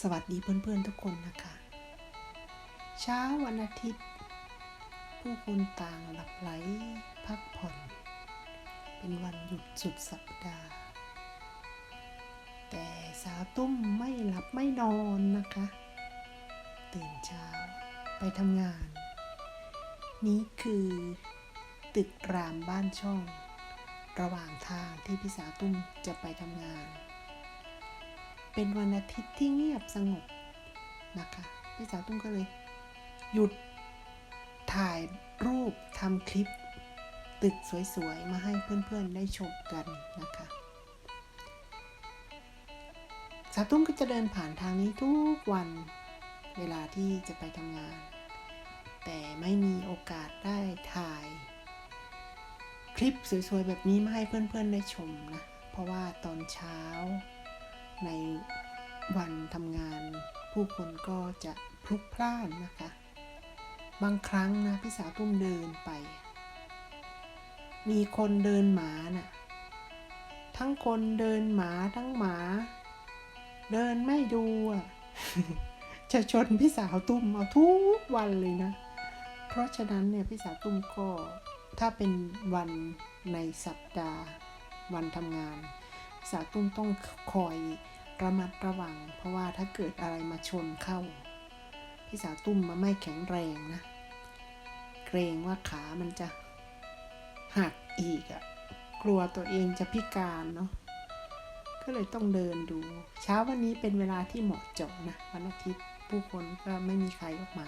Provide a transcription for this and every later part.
สวัสดีเพื่อนๆทุกคนนะคะ เช้าวันอาทิตย์ ผู้คนต่างหลับไหลพักผ่อน เป็นวันหยุดสุดสัปดาห์ แต่สาวตุ้มไม่หลับไม่นอนนะคะ ตื่นเช้าไปทำงาน นี้คือตึกรามบ้านช่อง ระหว่างทางที่พี่สาวตุ้มจะไปทำงาน เป็นวันอาทิตย์ที่เงียบสงบนะคะ พี่สาวตุ้มก็เลย หยุดถ่ายรูปทำคลิป ตึกสวยๆ มาให้เพื่อนๆ ได้ชมกันนะคะสาวตุ้มก็จะเดินผ่านทางนี้ทุกวันเวลาที่จะไปทำงาน แต่ไม่มีโอกาสได้ถ่าย คลิปสวยๆ แบบนี้มาให้เพื่อนๆ ได้ชมนะ เพราะว่าตอนเช้า ในวันทำงาน ผู้คนก็จะพลุกพล่านนะคะ บางครั้งนะพี่สาวตุ้มเดินไป มีคนเดินหมาน่ะทั้งคนเดินหมาทั้งหมา เดินไม่ดูจะชนพี่สาวตุ้มเอาทุกวันเลยนะ เพราะฉะนั้นเนี่ยพี่สาวตุ้มก็ถ้าเป็นวันในสัปดาห์วันทำงาน สาวตุ้มต้องคอยระมัดระวัง เพราะว่าถ้าเกิดอะไรมาชนเข้า พี่สาวตุ้มมาไม่แข็งแรงนะ เกรงว่าขามันจะหักอีกอะ่ะ กลัวตัวเองจะพิการเนาะก็เลยต้องเดินดู เช้าวันนี้เป็นเวลาที่เหมาะเจาะนะวันอาทิตย์ผู้คนก็ไม่มีใครออกมา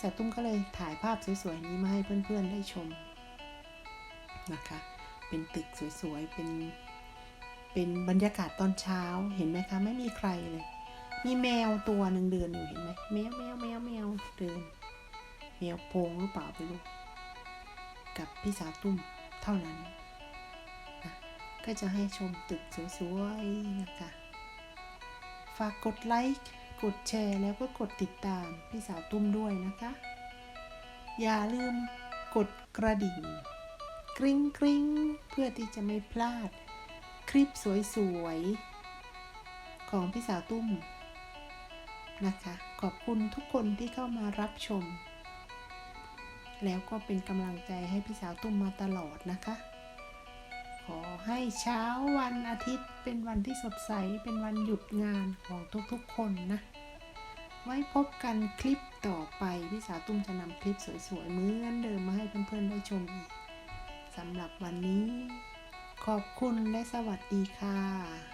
สาวตุ้มก็เลยถ่ายภาพสวยๆนี้มาให้เพื่อนๆได้ชมนะคะ เป็นตึกสวยๆ เป็น เป็นบรรยากาศตอนเช้าเห็นไหมคะ ไม่มีใครเลย มีแมวตัวหนึ่งเดินอยู่เห็นไหมแมวแมวแมวแมวเดินแมวโพงหรือเปล่าไม่รู้กับพี่สาวตุ้มเท่านั้นนะก็จะให้ชมตึกสวยๆนะคะฝากกดไลค์กดแชร์แล้วก็กดติดตามพี่สาวตุ้มด้วยนะคะ อย่าลืมกดกระดิ่งกริ๊งกริ๊งเพื่อที่จะไม่พลาด คลิปสวยๆ ของพี่สาวตุ้มนะคะ ขอบคุณทุกคนที่เข้ามารับชม แล้วก็เป็นกำลังใจให้พี่สาวตุ้มมาตลอดนะคะ ขอให้เช้าวันอาทิตย์เป็นวันที่สดใส เป็นวันหยุดงานของทุกๆคนนะ ไว้พบกันคลิปต่อไปพี่สาวตุ้มจะนำคลิปสวยๆเหมือนเดิมมาให้เพื่อนๆได้ชมอีกสำหรับวันนี้ ขอบคุณและสวัสดีค่ะ